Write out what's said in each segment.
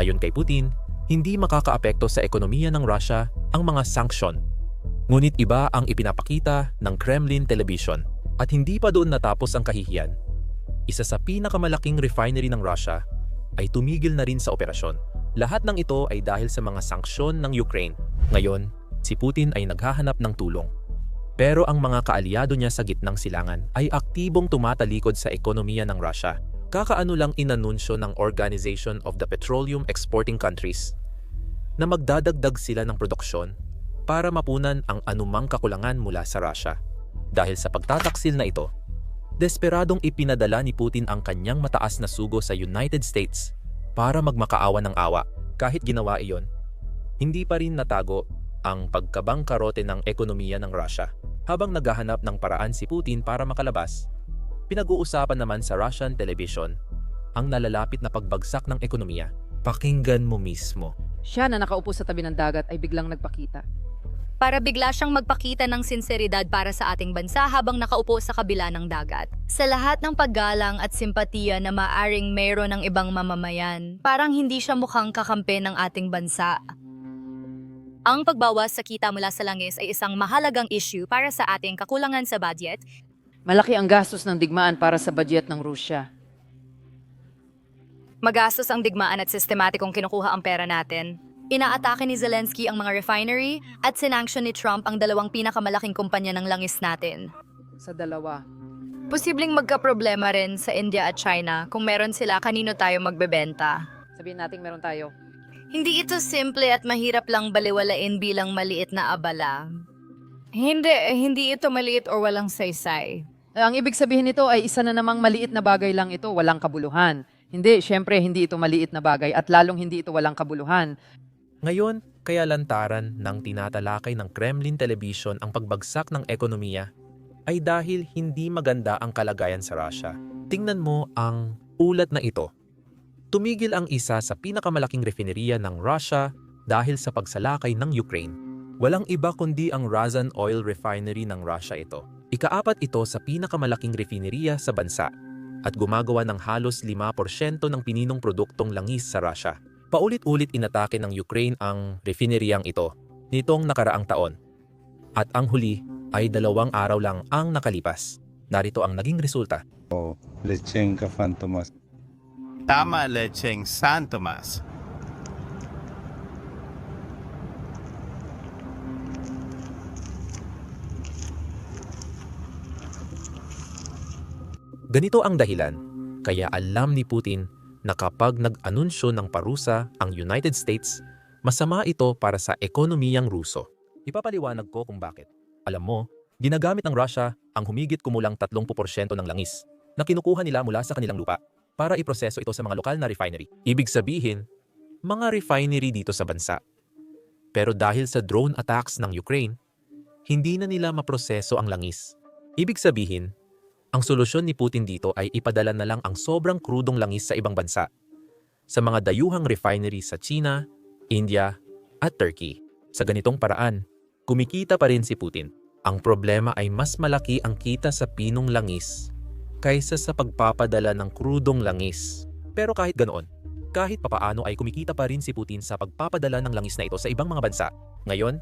Ayon kay Putin, hindi makakaapekto sa ekonomiya ng Russia ang mga sanksyon. Ngunit iba ang ipinapakita ng Kremlin Television at hindi pa doon natapos ang kahihiyan. Isa sa pinakamalaking refinery ng Russia ay tumigil na rin sa operasyon. Lahat ng ito ay dahil sa mga sanksyon ng Ukraine. Ngayon, si Putin ay naghahanap ng tulong. Pero ang mga kaalyado niya sa gitnang silangan ay aktibong tumatalikod sa ekonomiya ng Russia. Kakaano lang inanunsyo ng Organization of the Petroleum Exporting Countries na magdadagdag sila ng produksyon para mapunan ang anumang kakulangan mula sa Russia. Dahil sa pagtataksil na ito, desperadong ipinadala ni Putin ang kanyang mataas na sugo sa United States para magmakaawa ng awa. Kahit ginawa iyon, hindi pa rin natago ang pagkabangkarote ng ekonomiya ng Russia. Habang naghahanap ng paraan si Putin para makalabas, pinag-uusapan naman sa Russian television ang nalalapit na pagbagsak ng ekonomiya. Pakinggan mo mismo. Siya na nakaupo sa tabi ng dagat ay biglang nagpakita. para bigla siyang magpakita ng sinseridad para sa ating bansa habang nakaupo sa kabila ng dagat. Sa lahat ng paggalang at simpatiya na maaring mayroon ng ibang mamamayan, parang hindi siya mukhang kakampi ng ating bansa. Ang pagbawas sa kita mula sa langis ay isang mahalagang issue para sa ating kakulangan sa budget Malaki ang gastos ng digmaan para sa budget ng Rusya. Magastos ang digmaan at sistematikong kinukuha ang pera natin. Inaatake ni Zelensky ang mga refinery at sinanction ni Trump ang dalawang pinakamalaking kumpanya ng langis natin. Sa dalawa. Posibleng magkaproblema rin sa India at China kung meron sila kanino tayo magbebenta. Sabihin natin meron tayo. Hindi ito simple at mahirap lang baliwalain bilang maliit na abala. Hindi, hindi ito maliit or walang saysay. Eh, Ang ibig sabihin nito ay isa na namang maliit na bagay lang ito, walang kabuluhan. Hindi, syempre hindi ito maliit na bagay at lalong hindi ito walang kabuluhan. Ngayon, kaya lantaran ng tinatalakay ng Kremlin Television ang pagbagsak ng ekonomiya ay dahil hindi maganda ang kalagayan sa Russia. Tingnan mo ang ulat na ito. Tumigil ang isa sa pinakamalaking refineria ng Russia dahil sa pagsalakay ng Ukraine. Walang iba kundi ang Razan Oil Refinery ng Russia ito. Ikaapat ito sa pinakamalaking refineria sa bansa at gumagawa ng halos 5% ng pininong produktong langis sa Russia. Paulit-ulit inatake ng Ukraine ang refineryang ito nitong nakaraang taon. At ang huli ay dalawang araw lang ang nakalipas. Narito ang naging resulta. Lechenka Fantomas. Tama Lecheng San Tomas. Ganito ang dahilan, kaya alam ni Putin na kapag nag-anunsyo ng parusa ang United States, masama ito para sa ekonomiyang Ruso. Ipapaliwanag ko kung bakit. Alam mo, ginagamit ng Russia ang humigit kumulang 30% ng langis na kinukuha nila mula sa kanilang lupa para iproseso ito sa mga lokal na refinery. Ibig sabihin, mga refinery dito sa bansa. Pero dahil sa drone attacks ng Ukraine, hindi na nila maproseso ang langis. Ibig sabihin, ang solusyon ni Putin dito ay ipadala na lang ang sobrang krudong langis sa ibang bansa, sa mga dayuhang refinery sa China, India, at Turkey. Sa ganitong paraan, kumikita pa rin si Putin. Ang problema ay mas malaki ang kita sa pinong langis kaysa sa pagpapadala ng krudong langis. Pero kahit ganoon, kahit papaano ay kumikita pa rin si Putin sa pagpapadala ng langis na ito sa ibang mga bansa. Ngayon,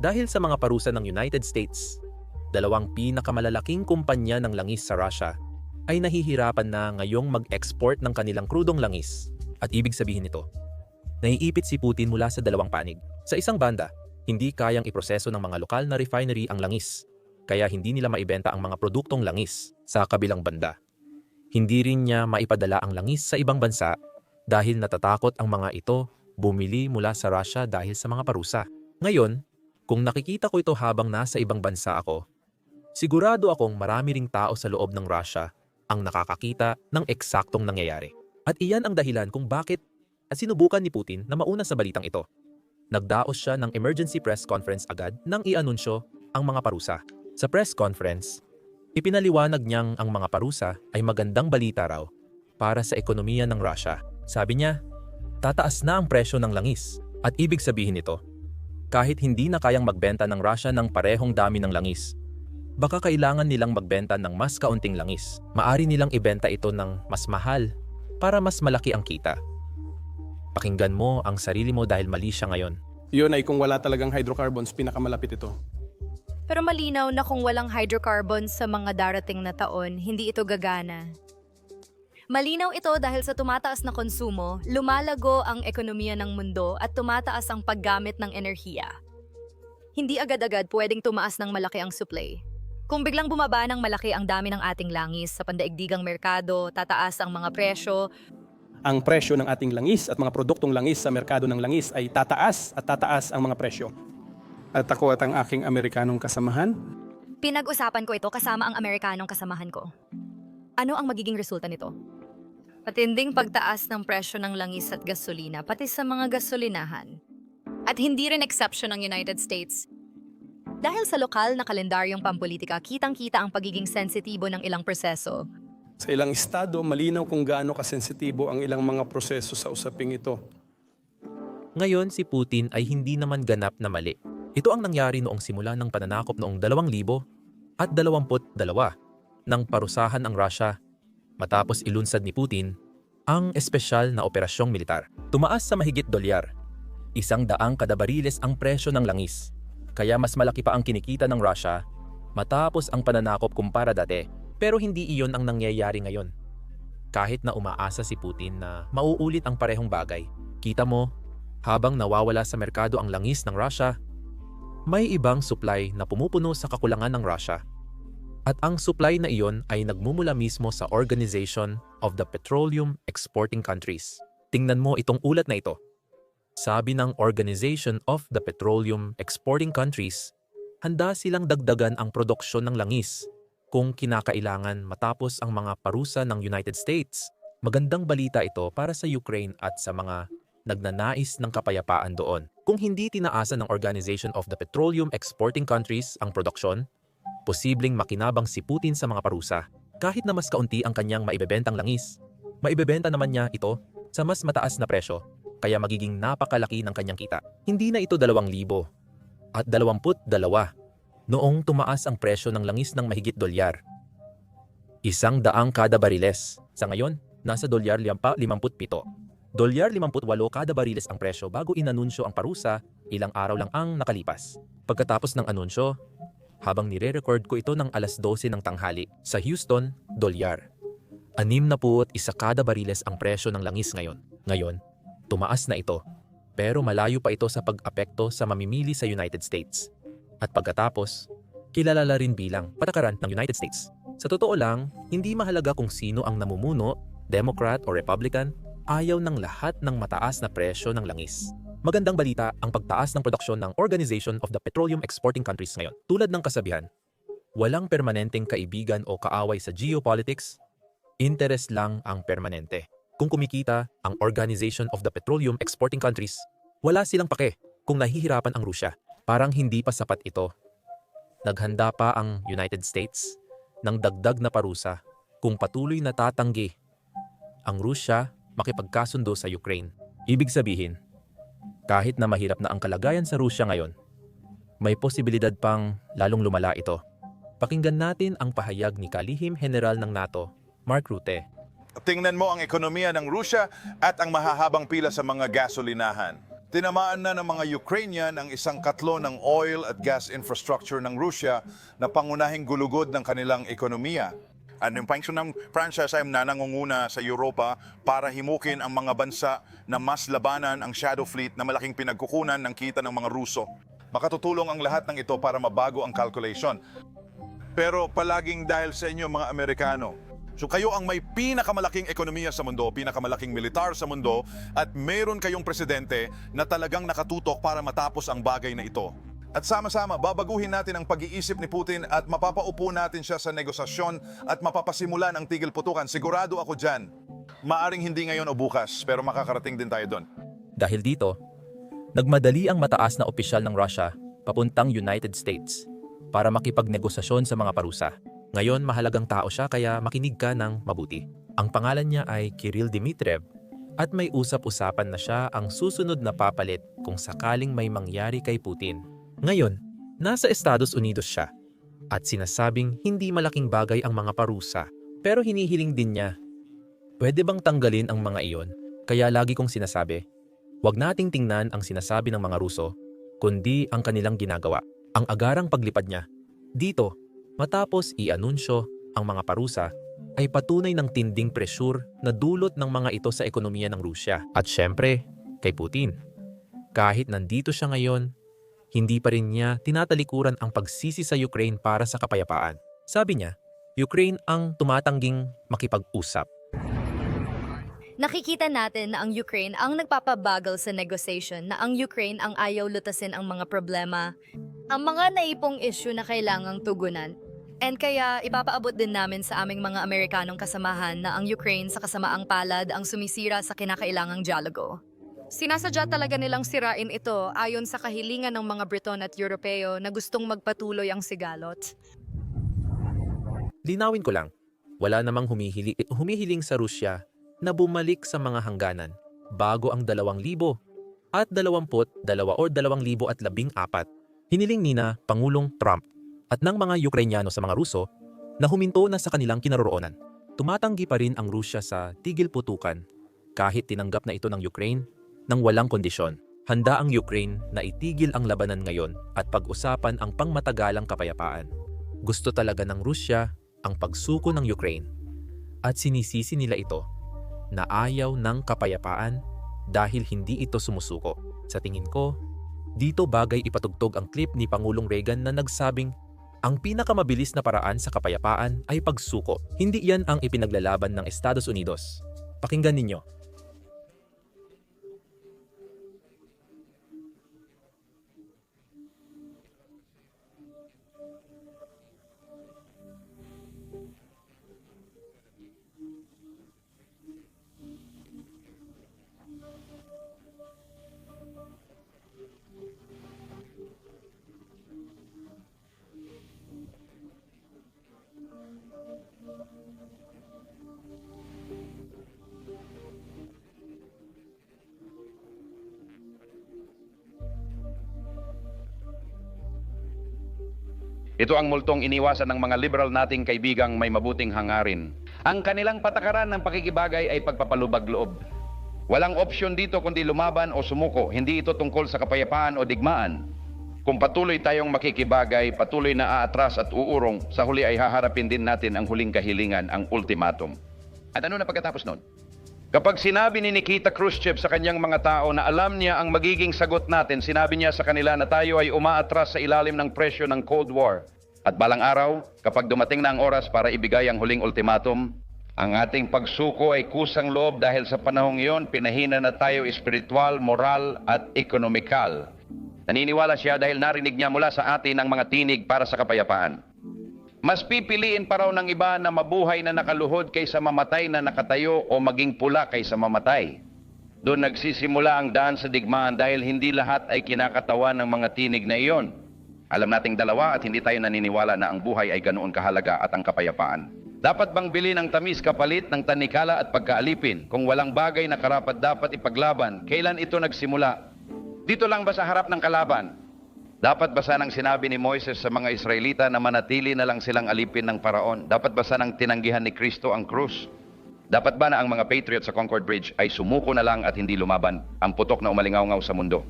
dahil sa mga parusa ng United States, dalawang pinakamalalaking kumpanya ng langis sa Russia ay nahihirapan na ngayong mag-export ng kanilang krudong langis. At ibig sabihin nito, naiipit si Putin mula sa dalawang panig. Sa isang banda, hindi kayang iproseso ng mga lokal na refinery ang langis, kaya hindi nila maibenta ang mga produktong langis sa kabilang banda. Hindi rin niya maipadala ang langis sa ibang bansa dahil natatakot ang mga ito bumili mula sa Russia dahil sa mga parusa. Ngayon, kung nakikita ko ito habang nasa ibang bansa ako, sigurado akong marami ring tao sa loob ng Russia ang nakakakita ng eksaktong nangyayari. At iyan ang dahilan kung bakit at sinubukan ni Putin na mauna sa balitang ito. Nagdaos siya ng emergency press conference agad nang ianunsyo ang mga parusa. Sa press conference, ipinaliwanag niyang ang mga parusa ay magandang balita raw para sa ekonomiya ng Russia. Sabi niya, tataas na ang presyo ng langis at ibig sabihin nito, kahit hindi na kayang magbenta ng Russia ng parehong dami ng langis, baka kailangan nilang magbenta ng mas kaunting langis. Maari nilang ibenta ito ng mas mahal para mas malaki ang kita. Pakinggan mo ang sarili mo dahil mali siya ngayon. Yun ay kung wala talagang hydrocarbons, pinakamalapit ito. Pero malinaw na kung walang hydrocarbons sa mga darating na taon, hindi ito gagana. Malinaw ito dahil sa tumataas na konsumo, lumalago ang ekonomiya ng mundo at tumataas ang paggamit ng enerhiya. Hindi agad-agad pwedeng tumaas ng malaki ang supply. Kung biglang bumaba ng malaki ang dami ng ating langis sa pandaigdigang merkado, tataas ang mga presyo, Ang presyo ng ating langis at mga produktong langis sa merkado ng langis ay tataas at tataas ang mga presyo. At ako at ang aking Amerikanong kasamahan, Pinag-usapan ko ito kasama ang Amerikanong kasamahan ko. Ano ang magiging resulta nito? Patinding pagtaas ng presyo ng langis at gasolina, pati sa mga gasolinahan. At hindi rin exception ng United States. Dahil sa lokal na kalendaryong pampolitika, kitang-kita ang pagiging sensitibo ng ilang proseso. sa ilang estado, malinaw kung gaano kasensitibo ang ilang mga proseso sa usaping ito. Ngayon si Putin ay hindi naman ganap na mali. Ito ang nangyari noong simula ng pananakop noong 2000 at 22 nang parusahan ang Russia matapos ilunsad ni Putin ang espesyal na operasyong militar. Tumaas sa mahigit dolyar. Isang daang kada bariles ang presyo ng langis. Kaya mas malaki pa ang kinikita ng Russia matapos ang pananakop kumpara dati. Pero hindi iyon ang nangyayari ngayon. Kahit na umaasa si Putin na mauulit ang parehong bagay, kita mo, habang nawawala sa merkado ang langis ng Russia, may ibang supply na pumupuno sa kakulangan ng Russia. At ang supply na iyon ay nagmumula mismo sa Organization of the Petroleum Exporting Countries. Tingnan mo itong ulat na ito. Sabi ng Organization of the Petroleum Exporting Countries, handa silang dagdagan ang produksyon ng langis kung kinakailangan matapos ang mga parusa ng United States. Magandang balita ito para sa Ukraine at sa mga nagnanais ng kapayapaan doon. Kung hindi tinaasan ng Organization of the Petroleum Exporting Countries ang produksyon, posibleng makinabang si Putin sa mga parusa kahit na mas kaunti ang kanyang maibebentang langis. Maibebenta naman niya ito sa mas mataas na presyo kaya magiging napakalaki ng kanyang kita. Hindi na ito 2,000 at 22 noong tumaas ang presyo ng langis ng mahigit dolyar. Isang daang kada bariles. Sa ngayon, nasa dolyar 57. Dolyar 58 kada bariles ang presyo bago inanunsyo ang parusa, ilang araw lang ang nakalipas. Pagkatapos ng anunsyo, habang nire-record ko ito ng alas 12 ng tanghali, sa Houston, dolyar. Anim na puot isa kada bariles ang presyo ng langis ngayon. Ngayon, tumaas na ito. Pero malayo pa ito sa pag-apekto sa mamimili sa United States. At pagkatapos, kilala rin bilang patakaran ng United States. Sa totoo lang, hindi mahalaga kung sino ang namumuno, Democrat o Republican, ayaw ng lahat ng mataas na presyo ng langis. Magandang balita ang pagtaas ng produksyon ng Organization of the Petroleum Exporting Countries ngayon. Tulad ng kasabihan, walang permanenteng kaibigan o kaaway sa geopolitics, interest lang ang permanente. Kung kumikita ang Organization of the Petroleum Exporting Countries, wala silang pake kung nahihirapan ang Rusya. Parang hindi pa sapat ito. Naghanda pa ang United States ng dagdag na parusa kung patuloy na tatanggi ang Rusya makipagkasundo sa Ukraine. Ibig sabihin, kahit na mahirap na ang kalagayan sa Rusya ngayon, may posibilidad pang lalong lumala ito. Pakinggan natin ang pahayag ni Kalihim General ng NATO, Mark Rutte. Tingnan mo ang ekonomiya ng Rusya at ang mahahabang pila sa mga gasolinahan. Tinamaan na ng mga Ukrainian ang isang katlo ng oil at gas infrastructure ng Rusya na pangunahing gulugod ng kanilang ekonomiya. Ano yung pangsyon ng franchise ay nanangunguna sa Europa para himukin ang mga bansa na mas labanan ang shadow fleet na malaking pinagkukunan ng kita ng mga Ruso. Makatutulong ang lahat ng ito para mabago ang calculation. Pero palaging dahil sa inyo mga Amerikano, So kayo ang may pinakamalaking ekonomiya sa mundo, pinakamalaking militar sa mundo, at meron kayong presidente na talagang nakatutok para matapos ang bagay na ito. At sama-sama, babaguhin natin ang pag-iisip ni Putin at mapapaupo natin siya sa negosasyon at mapapasimulan ang tigil putukan. Sigurado ako dyan. Maaring hindi ngayon o bukas, pero makakarating din tayo doon. Dahil dito, nagmadali ang mataas na opisyal ng Russia papuntang United States para makipagnegosasyon sa mga parusa. Ngayon mahalagang tao siya kaya makinig ka ng mabuti. Ang pangalan niya ay Kirill Dmitriev at may usap-usapan na siya ang susunod na papalit kung sakaling may mangyari kay Putin. Ngayon, nasa Estados Unidos siya at sinasabing hindi malaking bagay ang mga parusa pero hinihiling din niya. Pwede bang tanggalin ang mga iyon? Kaya lagi kong sinasabi, Huwag nating tingnan ang sinasabi ng mga Ruso, kundi ang kanilang ginagawa. Ang agarang paglipad niya. Dito, matapos i-anunsyo ang mga parusa, ay patunay ng tinding presyur na dulot ng mga ito sa ekonomiya ng Rusya. At syempre, kay Putin. Kahit nandito siya ngayon, hindi pa rin niya tinatalikuran ang pagsisi sa Ukraine para sa kapayapaan. Sabi niya, Ukraine ang tumatangging makipag-usap. Nakikita natin na ang Ukraine ang nagpapabagal sa negotiation, na ang Ukraine ang ayaw lutasin ang mga problema, ang mga naipong issue na kailangang tugunan. And kaya ipapaabot din namin sa aming mga Amerikanong kasamahan na ang Ukraine sa kasamaang palad ang sumisira sa kinakailangang dialogo. Sinasadya talaga nilang sirain ito ayon sa kahilingan ng mga Briton at Europeo na gustong magpatuloy ang sigalot. Linawin ko lang, wala namang humihili, humihiling sa Rusya na bumalik sa mga hangganan bago ang 2,000 at 22 o 2,014. Hiniling ni na Pangulong Trump at ng mga Ukrainyano sa mga Ruso na huminto na sa kanilang kinaroroonan. Tumatanggi pa rin ang Rusya sa tigil putukan kahit tinanggap na ito ng Ukraine ng walang kondisyon. Handa ang Ukraine na itigil ang labanan ngayon at pag-usapan ang pangmatagalang kapayapaan. Gusto talaga ng Rusya ang pagsuko ng Ukraine at sinisisi nila ito na ayaw ng kapayapaan dahil hindi ito sumusuko. Sa tingin ko, dito bagay ipatugtog ang clip ni Pangulong Reagan na nagsabing ang pinakamabilis na paraan sa kapayapaan ay pagsuko. Hindi yan ang ipinaglalaban ng Estados Unidos. Pakinggan ninyo. Ito ang multong iniwasan ng mga liberal nating kaibigang may mabuting hangarin. Ang kanilang patakaran ng pakikibagay ay pagpapalubag loob. Walang opsyon dito kundi lumaban o sumuko. Hindi ito tungkol sa kapayapaan o digmaan. Kung patuloy tayong makikibagay, patuloy na aatras at uurong, sa huli ay haharapin din natin ang huling kahilingan, ang ultimatum. At ano na pagkatapos nun? Kapag sinabi ni Nikita Khrushchev sa kanyang mga tao na alam niya ang magiging sagot natin, sinabi niya sa kanila na tayo ay umaatras sa ilalim ng presyo ng Cold War. At balang araw, kapag dumating na ang oras para ibigay ang huling ultimatum, ang ating pagsuko ay kusang loob dahil sa panahong iyon, pinahina na tayo espiritual, moral at ekonomikal. Naniniwala siya dahil narinig niya mula sa atin ang mga tinig para sa kapayapaan. Mas pipiliin pa raw ng iba na mabuhay na nakaluhod kaysa mamatay na nakatayo o maging pula kaysa mamatay. Doon nagsisimula ang daan sa digmaan dahil hindi lahat ay kinakatawan ng mga tinig na iyon. Alam nating dalawa at hindi tayo naniniwala na ang buhay ay ganoon kahalaga at ang kapayapaan. Dapat bang bilhin ang tamis kapalit ng tanikala at pagkaalipin kung walang bagay na karapat dapat ipaglaban? Kailan ito nagsimula? Dito lang ba sa harap ng kalaban? Dapat ba sanang sinabi ni Moises sa mga Israelita na manatili na lang silang alipin ng paraon? Dapat ba sanang tinanggihan ni Kristo ang krus? Dapat ba na ang mga patriot sa Concord Bridge ay sumuko na lang at hindi lumaban ang putok na umalingaw sa mundo?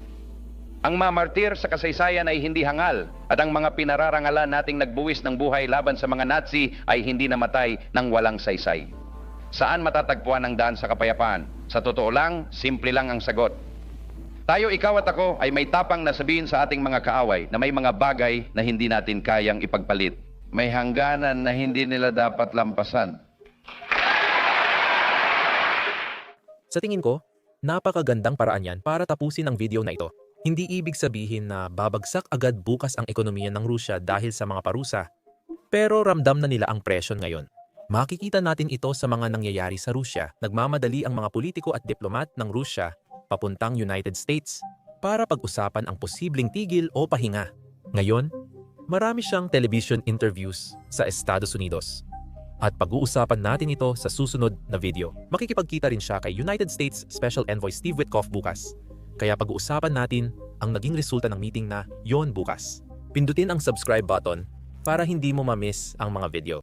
Ang mamartir sa kasaysayan ay hindi hangal at ang mga pinararangalan nating nagbuwis ng buhay laban sa mga Nazi ay hindi namatay ng walang saysay. Saan matatagpuan ang daan sa kapayapaan? Sa totoo lang, simple lang ang sagot. Tayo, ikaw at ako ay may tapang na sabihin sa ating mga kaaway na may mga bagay na hindi natin kayang ipagpalit. May hangganan na hindi nila dapat lampasan. Sa tingin ko, napakagandang paraan yan para tapusin ang video na ito. Hindi ibig sabihin na babagsak agad bukas ang ekonomiya ng Rusya dahil sa mga parusa. Pero ramdam na nila ang presyon ngayon. Makikita natin ito sa mga nangyayari sa Rusya. Nagmamadali ang mga politiko at diplomat ng Rusya papuntang United States para pag-usapan ang posibleng tigil o pahinga. Ngayon, marami siyang television interviews sa Estados Unidos. At pag-uusapan natin ito sa susunod na video. Makikipagkita rin siya kay United States Special Envoy Steve Witkoff bukas. Kaya pag-uusapan natin ang naging resulta ng meeting na yon bukas. Pindutin ang subscribe button para hindi mo ma-miss ang mga video.